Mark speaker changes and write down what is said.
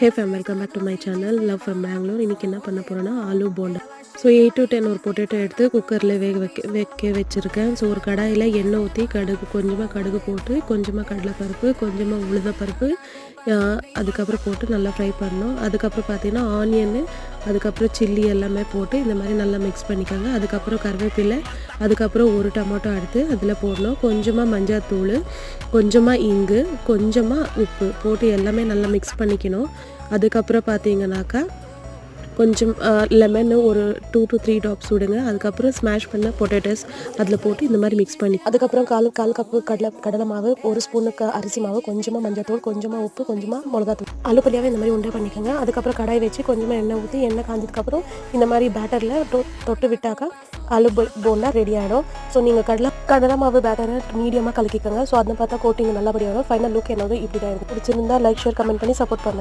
Speaker 1: Hey fam welcome back to my channel love from Bangalore இன்றைக்கி என்ன பண்ண போகிறேன்னா aloo bonda. So eight to ten ஒரு potato எடுத்து குக்கரில் வேக வைக்க வைக்க வச்சுருக்கேன். ஸோ ஒரு கடாயில் எண்ணெய் ஊற்றி கடுகு கொஞ்சமாக கடுகு போட்டு கொஞ்சமாக கடலைப்பருப்பு கொஞ்சமாக உளுந்தப்பருப்பு அதுக்கப்புறம் போட்டு நல்லா ஃப்ரை பண்ணோம் அதுக்கப்புறம் பார்த்தீங்கன்னா ஆனியன்னு அதுக்கப்புறம் சில்லி எல்லாமே போட்டு இந்த மாதிரி நல்லா மிக்ஸ் பண்ணிக்கோங்க. அதுக்கப்புறம் கருவேப்பிலை அதுக்கப்புறம் ஒரு டொமேட்டோ எடுத்து அதில் போடணும். கொஞ்சமாக மஞ்சாத்தூள் கொஞ்சமாக இங்கு கொஞ்சமாக உப்பு போட்டு எல்லாமே நல்லா மிக்ஸ் பண்ணிக்கணும். அதுக்கப்புறம் பார்த்தீங்கன்னாக்கா கொஞ்சம் லெமனு ஒரு டூ டு த்ரீ டாப்ஸ் விடுங்க. அதுக்கப்புறம் ஸ்மாஷ் பண்ண பொட்டேட்டோஸ் அதில் போட்டு இந்த மாதிரி மிக்ஸ் பண்ணி அதுக்கப்புறம் கால் கால் கப்பு கடலை கடலை மாவு ஒரு ஸ்பூனுக்கு அரிசி மாவு கொஞ்சமாக மஞ்சத்தூள் கொஞ்சமாக உப்பு கொஞ்சமாக மிளகாத்தூள். அலுப்பலியாகவே இந்த மாதிரி உண்டை பண்ணிக்கோங்க. அதுக்கப்புறம் கடாய் வச்சு கொஞ்சமாக எண்ணெய் ஊற்றி எண்ணெய் காஞ்சதுக்கப்புறம் இந்த மாதிரி பேட்டரில் தொட்டு விட்டாக்கா ஆலு போ- போண்டா ரெடி ஆகிடும் ஸோ நீங்கள் கடலை கடலை மாவு பேட்டரை மீடியமாக கலக்கிக்கோங்க. ஸோ அதை பார்த்தா கோட்டிங் நல்லபடியாக வரும் ஃபைனல் லுக் என்னது இப்படி தான் இருக்கும் பிடிச்சிருந்தா லைக் ஷேர் கமெண்ட் பண்ணி சப்போர்ட் பண்ணுங்க.